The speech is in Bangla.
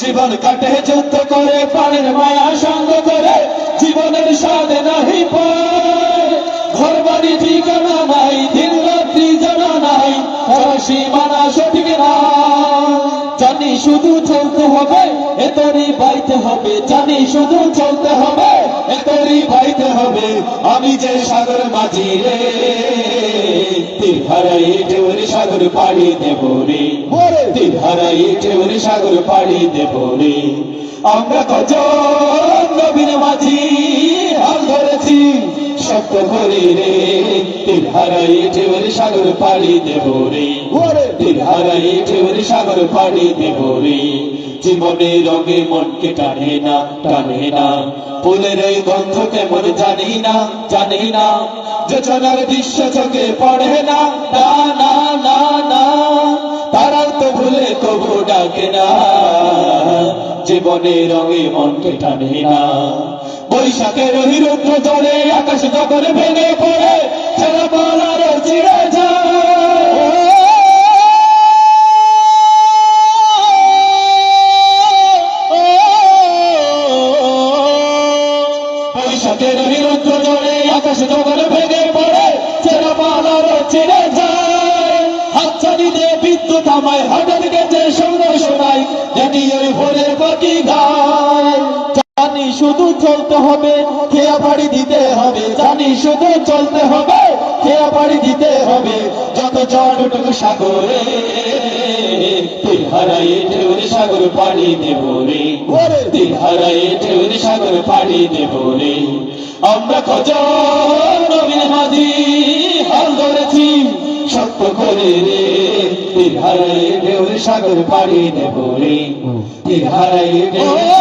জীবন কাটে যুদ্ধ করে পানির মায়া সঙ্গ করে, জীবনের স্বাদ নাহি ঘর বাড়ি ঠিকানা নাই, দিন রাত্রি জানা নাই সীমানা সঠিক না। জানি শুধু চলতে হবে, এতরি বাইতে হবে, জানি শুধু চলতে হবে, এতরি বাইতে হবে, আমি যে সাগর মাঝি রে। তীর হারাই ঢেউরে সাগর পাড়ি দেব রে। তীর হারাই ঢেউরে সাগর পাড়ি দেব রে। আমরা কজন নবীন মাঝি হাল ধরেছি শক্ত করে রে। সাগর পাড়ি দেব রে। সাগর পাড়ি দেব জীবনে রঙে মনকে টানে না টানে না। ফুলের এই গন্ধ কেমন জানি না জানি না। দৃশ্য চোখে পড়ে না না না না না। তো ভুলে তবু ডাকে না। জীবনে রঙে মনকে টানে না। বৈশাখের হিরুদ্র জলে আকাশ যখন ভেঙে পড়ে ছেলে বলার চিড়ে বৈশাখের হিরুদ্র জলে আকাশ যখন ভেঙে পড়ে ছেলে বলার চিড়ে যায়। হাতছানি দিয়ে বিদ্যুৎ আমায় হঠাৎ গেছে সঙ্গে শোনাই জানি ওই ভোরের পাখি জানি শুধু চলতে হবে, খেয়া বাড়ি দিতে হবে। জানি শুধু চলতে হবে, খেয়া বাড়ি দিতে হবে। যত জল উঠুক সাগরে তুই হারাই ঢেউরে সাগর পাড়ি দেব রে। হারাই পাড়ি দেব রে আমরা কজন নবীন মাঝি হাল ধরেছি, সত্য করে রে তীর হারাই ঢেউরে সাগর পাড়ি দেব রে ঢেউরে